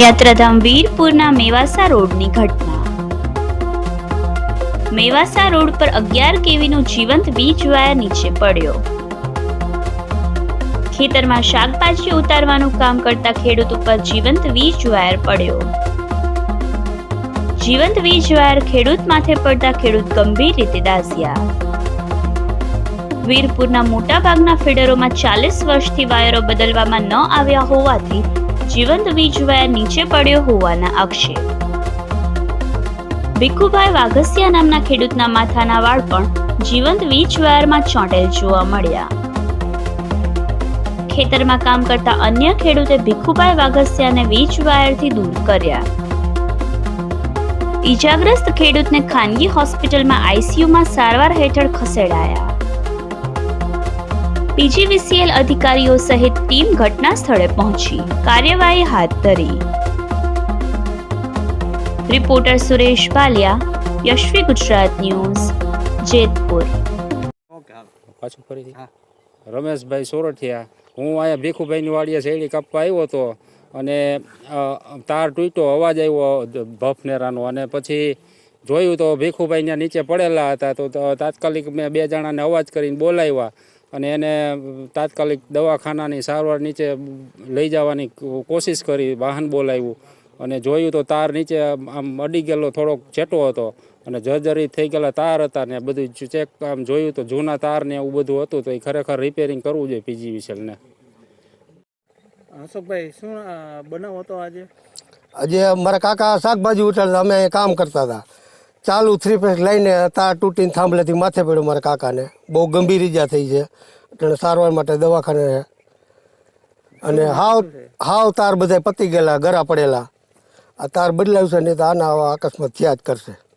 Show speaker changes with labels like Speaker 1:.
Speaker 1: યાત્રાધામ વીરપુરના મેવાસા રોડની ઘટના. મેવાસા રોડ પર અગિયાર કેવીનો જીવંત વીજ વાયર નીચે પડ્યો. ખેતરમાં શાકભાજી ઉતારવાનું કામ કરતા ખેડૂત ઉપર જીવંત વીજ વાયર પડ્યો. જીવંત વીજ વાયર ખેડૂત માથે પડતા ખેડૂત ગંભીર રીતે દાઝ્યા. વીરપુરના મોટાભાગના ફીડરોમાં ચાલીસ વર્ષથી વાયરો બદલવામાં ન આવ્યા હોવાથી જીવંત વીજ વાયર નીચે પડ્યો હોવાના આક્ષેપ. ભીખુભાઈ વાઘસિયા નામના ખેડૂતના માથાના વાળ પણ જીવંત વીજ વાયરમાં ચોંટેલ જોવા મળ્યા. ખેતરમાં કામ કરતા અન્ય ખેડૂતે ભીખુભાઈ વાઘસિયાને વીજ વાયરથી દૂર કર્યા. ઈજાગ્રસ્ત ખેડૂતને ખાનગી હોસ્પિટલમાં આઈસીયુમાં સારવાર હેઠળ ખસેડાયા. પીજીવીસીએલ અધિકારીઓ સહિત ટીમ ઘટના સ્થળે પહોંચી. કાર્યવાહી હાથ ધરી. Reporter Suresh Baliya Yashvi Gujarat news Jetpur.
Speaker 2: પાછું ફરીથી? રમેશભાઈ સોરઠિયા હું અહીંયા ભીખુભાઈની વાડીએ શેરડી કાપવા આવ્યો હતો અને તાર તૂટ્યો અવાજ આવ્યો ભફનેરાનો અને પછી જોયું તો ભીખુભાઈ ત્યાં નીચે પડેલા હતા તો તાત્કાલિક મેં બે જણાને અવાજ કરીને બોલાવ્યા. અને એને તાત્કાલિક દવાખાનાની સારવાર નીચે લઈ જવાની કોશિશ કરી વાહન બોલાવ્યું. અને જોયું તો તાર નીચે આમ અડી ગયેલો થોડોક છેટો હતો. અને જર્જરિત થઈ ગયેલા તાર હતા ને બધું ચેક આમ જોયું તો જૂના તાર ને એવું બધું હતું તો એ ખરેખર રિપેરિંગ કરવું જોઈએ પીજીવીસીએલને
Speaker 3: અશોકભાઈ શું બનાવ હતો આજે?
Speaker 4: આજે મારા કાકા શાકભાજી ઉઠાડતા અમે કામ કરતા હતા. ચાલુ થ્રી ફેસ લઈને તાર તૂટીને થાંભલેથી માથે પડ્યો મારા કાકાને. બહુ ગંભીર ઈજા થઈ છે. એટલે સારવાર માટે દવાખાને છે. અને હાવ હાવ તાર બધા પતી ગયેલા, ગરા પડેલા. આ તાર બદલાવશે નહીં તો આના આવા અકસ્માત થયા જ કરશે.